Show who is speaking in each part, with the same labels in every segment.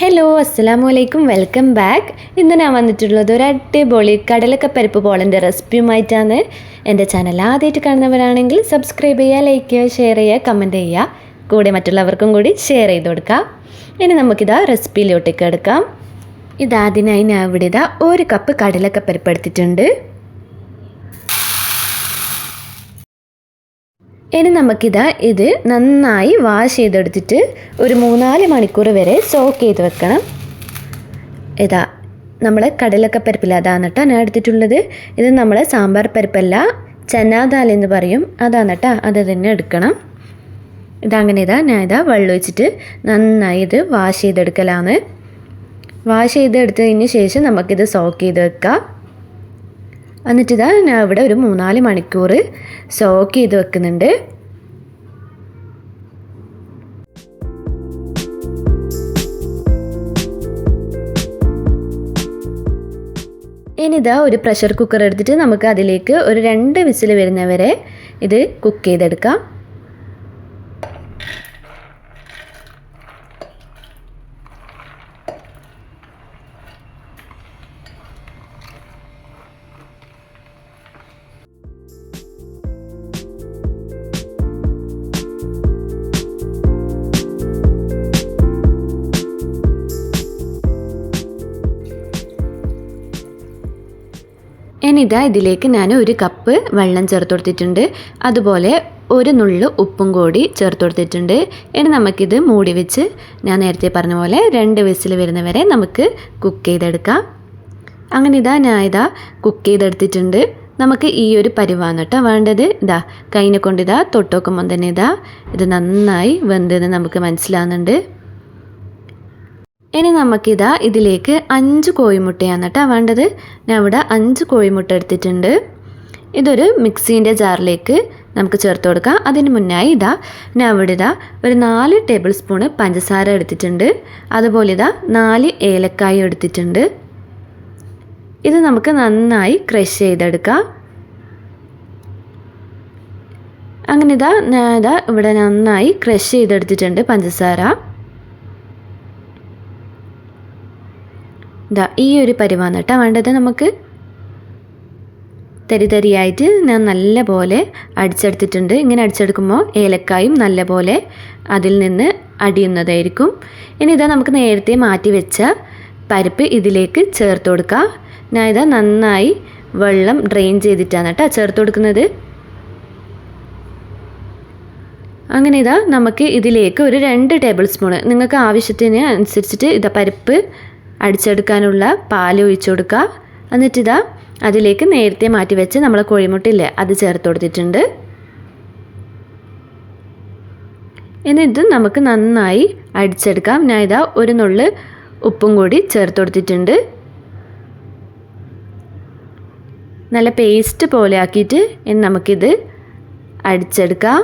Speaker 1: Hello അസ്സാം വലൈക്കും welcome back ഇന്ന് ഞാൻ വന്നിട്ടുള്ളത് ഒരു അടിപൊളി കടലക്കപ്പരിപ്പ് പോളന്റെ റെസിപ്പിയുമായിട്ടാണ്. എന്റെ ചാനൽ ആദ്യമായിട്ട് കാണുന്നവരാണെങ്കിൽ സബ്സ്ക്രൈബ് ചെയ്യുക ലൈക്ക് ചെയ്യുക ഷെയർ ചെയ്യുക കമന്റ് ചെയ്യുക. കൂടെ മറ്റുള്ളവർക്കും കൂടി ഷെയർ ചെയ്ത് കൊടുക്കാം. ഇനി നമുക്കിതാ റെസിപ്പിയിലോട്ടേക്ക് എടുക്കാം. ഇതാദ്യമായി ഞാൻ ഇവിടെ ഇതാ ഒരു കപ്പ് കടലക്കപ്പരിപ്പ് എടുത്തിട്ടുണ്ട്. ഇനി നമുക്കിതാ ഇത് നന്നായി വാഷ് ചെയ്തെടുത്തിട്ട് ഒരു മൂന്നാൽ മണിക്കൂർ വരെ സോക്ക് ചെയ്ത് വെക്കണം. ഇതാ നമ്മൾ കടലൊക്കെ പരിപ്പില്ല അതാണ് കേട്ടോ ഞാൻ എടുത്തിട്ടുള്ളത്. ഇത് നമ്മൾ സാമ്പാർ പരിപ്പല്ല ചനാദാൽ എന്ന് പറയും. അതാണ് കേട്ടോ അത് തന്നെ എടുക്കണം. ഇതങ്ങനെ ഇതാ ഞാൻ ഇതാ വെള്ളം ഒഴിച്ചിട്ട് നന്നായി ഇത് വാഷ് ചെയ്തെടുക്കലാണ് വാഷ് ചെയ്തെടുത്തതിന് ശേഷം നമുക്കിത് സോക്ക് ചെയ്ത് വെക്കാം. എന്നിട്ട് ഇതാ ഞാൻ ഇവിടെ ഒരു മൂന്നാൽ മണിക്കൂർ സോക്ക് ചെയ്ത് വെക്കുന്നുണ്ട്. ഇനിതാ ഒരു പ്രഷർ കുക്കർ എടുത്തിട്ട് നമുക്ക് അതിലേക്ക് ഒരു രണ്ട് വിസിൽ വരുന്നവരെ ഇത് കുക്ക് ചെയ്തെടുക്കാം. ഇനിതാ ഇതിലേക്ക് ഞാൻ ഒരു കപ്പ് വെള്ളം ചേർത്ത് കൊടുത്തിട്ടുണ്ട് അതുപോലെ ഒരു നുള്ളു ഉപ്പും കൂടി ചേർത്ത് കൊടുത്തിട്ടുണ്ട് ഇനി നമുക്കിത് മൂടി വെച്ച് ഞാൻ നേരത്തെ പറഞ്ഞ പോലെ രണ്ട് വിസിൽ വരുന്നവരെ നമുക്ക് കുക്ക് ചെയ്തെടുക്കാം. അങ്ങനെ ഇതാ ഞാൻ ഇതാ കുക്ക് ചെയ്തെടുത്തിട്ടുണ്ട്. നമുക്ക് ഈ ഒരു പരിവാണ് കേട്ടോ വേണ്ടത്. ഇതാ കൈനെ കൊണ്ട് ഇതാ തൊട്ടുനോക്കുമ്പോൾ തന്നെ ഇതാ ഇത് നന്നായി വെന്തെന്ന് നമുക്ക് മനസ്സിലാകുന്നുണ്ട് ഇനി നമുക്കിതാ ഇതിലേക്ക് അഞ്ച് കോഴിമുട്ടയാണ് കേട്ടോ വേണ്ടത്. ഞാൻ ഇവിടെ അഞ്ച് കോഴിമുട്ട എടുത്തിട്ടുണ്ട്. ഇതൊരു മിക്സീന്റെ ജാറിലേക്ക് നമുക്ക് ചേർത്ത് കൊടുക്കാം. അതിന് മുന്നായി ഇതാ ഞാൻ ഇവിടെ ഇതാ ഒരു നാല് ടേബിൾ സ്പൂണ് പഞ്ചസാര എടുത്തിട്ടുണ്ട്. അതുപോലെ ഇതാ നാല് ഏലക്കായ എടുത്തിട്ടുണ്ട്. ഇത് നമുക്ക് നന്നായി ക്രഷ് ചെയ്തെടുക്കാം. അങ്ങനെ ഇതാ ഞാൻ ഇതാ ഇവിടെ നന്നായി ക്രഷ് ചെയ്തെടുത്തിട്ടുണ്ട് പഞ്ചസാര. ഇതാ ഈ ഒരു പരിവാണ് കേട്ടോ വേണ്ടത് നമുക്ക്. തരിതരിയായിട്ട് ഞാൻ നല്ല പോലെ അടിച്ചെടുത്തിട്ടുണ്ട്. ഇങ്ങനെ അടിച്ചെടുക്കുമ്പോൾ ഏലക്കായും നല്ല പോലെ അതിൽ നിന്ന് അടിയുന്നതായിരിക്കും. ഇനി ഇതാ നമുക്ക് നേരത്തെ മാറ്റി വെച്ച പരിപ്പ് ഇതിലേക്ക് ചേർത്ത് കൊടുക്കാം. ഞാൻ ഇതാ നന്നായി വെള്ളം ഡ്രെയിൻ ചെയ്തിട്ടാണ് കേട്ടോ ചേർത്ത് കൊടുക്കുന്നത്. അങ്ങനെ ഇതാ നമുക്ക് ഇതിലേക്ക് ഒരു രണ്ട് ടേബിൾ സ്പൂണ്. നിങ്ങൾക്ക് ആവശ്യത്തിന് അനുസരിച്ചിട്ട് ഇതാ പരിപ്പ് അടിച്ചെടുക്കാനുള്ള പാൽ ഒഴിച്ചു കൊടുക്കുക. എന്നിട്ട് ഇതാ അതിലേക്ക് നേരത്തെ മാറ്റി വെച്ച് നമ്മളെ കോഴിമുട്ടയില്ലേ അത് ചേർത്ത് കൊടുത്തിട്ടുണ്ട്. ഇനി ഇത് നമുക്ക് നന്നായി അടിച്ചെടുക്കാം. ഞാൻ ഇതാ ഒരു നുള്ള് ഉപ്പും കൂടി ചേർത്ത് കൊടുത്തിട്ടുണ്ട്. നല്ല പേസ്റ്റ് പോലെ ആക്കിയിട്ട് ഇനി നമുക്കിത് അടിച്ചെടുക്കാം.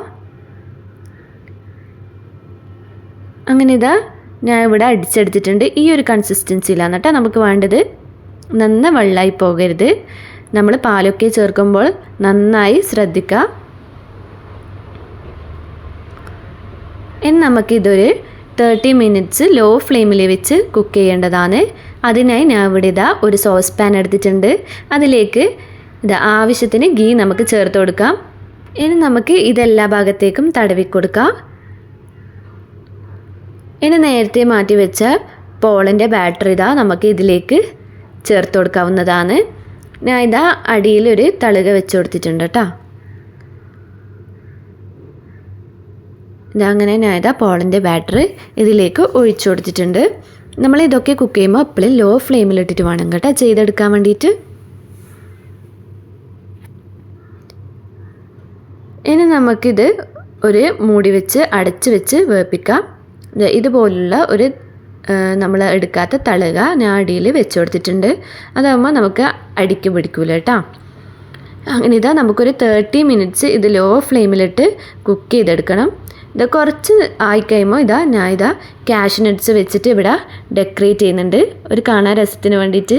Speaker 1: അങ്ങനെ ഇതാ ഞാൻ ഇവിടെ അടിച്ചെടുത്തിട്ടുണ്ട്. ഈ ഒരു കൺസിസ്റ്റൻസിയിലാണ് കേട്ടോ നമുക്ക് വേണ്ടത്. നന്ന വെള്ളമായി പോകരുത്. നമ്മൾ പാലൊക്കെ ചേർക്കുമ്പോൾ നന്നായി ശ്രദ്ധിക്കുക ഇനി നമുക്കിതൊരു തേർട്ടി മിനിറ്റ്സ് ലോ ഫ്ലെയിമിൽ വെച്ച് കുക്ക് ചെയ്യേണ്ടതാണ്. അതിനായി ഞാൻ ഇവിടെ ഇതാ ഒരു സോസ് പാൻ എടുത്തിട്ടുണ്ട്. അതിലേക്ക് ഇത് ആവശ്യത്തിന് ഗീ നമുക്ക് ചേർത്ത് കൊടുക്കാം. ഇനി നമുക്ക് ഇതെല്ലാ ഭാഗത്തേക്കും തടവി കൊടുക്കാം. ഇനി നേരത്തെ മാറ്റി വെച്ച പോളിന്റെ ബാറ്ററി ഇതാ നമുക്ക് ഇതിലേക്ക് ചേർത്ത് കൊടുക്കാവുന്നതാണ്. ഞാൻ ഇതാ അടിയിലൊരു തളിക വെച്ച് കൊടുത്തിട്ടുണ്ട് കേട്ടോ. ഇതങ്ങനെ ഞാൻ ഇതാ പോളിന്റെ ബാറ്ററി ഇതിലേക്ക് ഒഴിച്ചു കൊടുത്തിട്ടുണ്ട്. നമ്മൾ ഇതൊക്കെ കുക്ക് ചെയ്യുമ്പോൾ എപ്പോഴും ലോ ഫ്ലെയിമിലിട്ടിട്ട് വേണം കേട്ടോ. ചെയ്തെടുക്കാൻ വേണ്ടിയിട്ട്. ഇനി നമുക്കിത് ഒരു മൂടി വെച്ച് അടച്ച് വെച്ച് വേപ്പിക്കാം ഇതുപോലുള്ള ഒരു നമ്മൾ എടുക്കാത്ത തളുക ഞാൻ അടിയിൽ വെച്ച് കൊടുത്തിട്ടുണ്ട്. അതാകുമ്പോൾ നമുക്ക് അടിക്ക് പിടിക്കൂല കേട്ടോ. അങ്ങനെ ഇതാ നമുക്കൊരു തേർട്ടി മിനിറ്റ്സ് ഇത് ലോ ഫ്ലെയിമിലിട്ട് കുക്ക് ചെയ്തെടുക്കണം. ഇത് കുറച്ച് ആയിക്കഴിയുമ്പോൾ ഇതാ ഞാൻ ഇതാ ക്യാഷ് നട്ട്സ് വെച്ചിട്ട് ഇവിടെ ഡെക്കറേറ്റ് ചെയ്യുന്നുണ്ട്. ഒരു കാണാൻ രസത്തിന് വേണ്ടിയിട്ട്.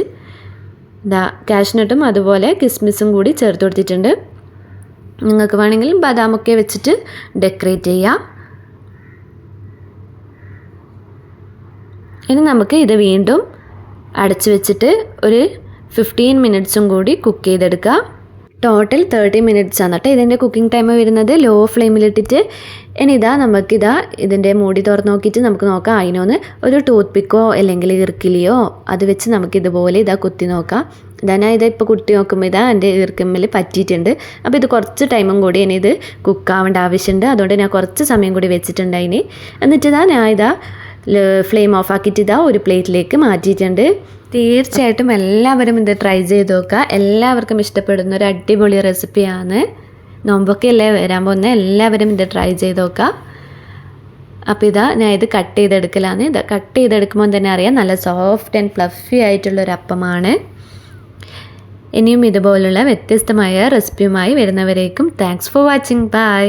Speaker 1: ഇതാ ക്യാഷ് നട്ടും അതുപോലെ കിസ്മിസും കൂടി ചേർത്ത് കൊടുത്തിട്ടുണ്ട്. നിങ്ങൾക്ക് വേണമെങ്കിൽ ബദാമൊക്കെ വെച്ചിട്ട് ഡെക്കറേറ്റ് ചെയ്യാം. ഇനി നമുക്ക് ഇത് വീണ്ടും അടച്ചു വെച്ചിട്ട് ഒരു ഫിഫ്റ്റീൻ മിനിറ്റ്സും കൂടി കുക്ക് ചെയ്തെടുക്കാം. ടോട്ടൽ തേർട്ടി മിനിറ്റ്സ് ആണ് കേട്ടോ ഇതിന്റെ കുക്കിംഗ് ടൈം വരുന്നത്. ലോ ഫ്ലെയിമിലിട്ടിട്ട് ഇനി ഇതാ നമുക്കിതാ ഇതിന്റെ മൂടി തുറന്ന് നോക്കിയിട്ട് നമുക്ക് നോക്കാം. അതിനൊന്ന് ഒരു ടൂത്ത് പിക്കോ അല്ലെങ്കിൽ ഇറുക്കിലിയോ അത് വെച്ച് നമുക്ക് ഇതുപോലെ ഇതാ കുത്തി നോക്കാം. ഇതാ ഇതാ ഇപ്പോൾ കുത്തി നോക്കുമ്പോൾ ഇതാ എന്റെ ഇറുക്കിമ്മിൽ പറ്റിയിട്ടുണ്ട്. അപ്പോൾ ഇത് കുറച്ച് ടൈമും കൂടി ഇനി ഇത് കുക്കാവേണ്ട ആവശ്യമുണ്ട് അതുകൊണ്ട് ഞാൻ കുറച്ച് സമയം കൂടി വെച്ചിട്ടുണ്ട് അതിന് എന്നിട്ട് ഇതാ ഞാൻ ഇതാ ഫ്ലെയിം ഓഫ് ആക്കിയിട്ട് ഇതാ ഒരു പ്ലേറ്റിലേക്ക് മാറ്റിയിട്ടുണ്ട്. തീർച്ചയായിട്ടും എല്ലാവരും ഇത് ട്രൈ ചെയ്ത് നോക്കുക. എല്ലാവർക്കും ഇഷ്ടപ്പെടുന്ന ഒരു അടിപൊളി റെസിപ്പിയാണ്. നോമ്പൊക്കെ അല്ലേ വരാൻ പോകുന്നത്? എല്ലാവരും ഇത് ട്രൈ ചെയ്ത് നോക്കുക. അപ്പോൾ ഇതാ ഞാൻ ഇത് കട്ട് ചെയ്തെടുക്കലാണ്. ഇത് കട്ട് ചെയ്തെടുക്കുമ്പോൾ തന്നെ അറിയാം നല്ല സോഫ്റ്റ് ആൻഡ് ഫ്ലഫി ആയിട്ടുള്ളൊരു അപ്പമാണ്. ഇനിയും ഇതുപോലുള്ള വ്യത്യസ്തമായ റെസിപ്പിയുമായി വരുന്നവരേക്കും താങ്ക്സ് ഫോർ വാച്ചിങ് ബൈ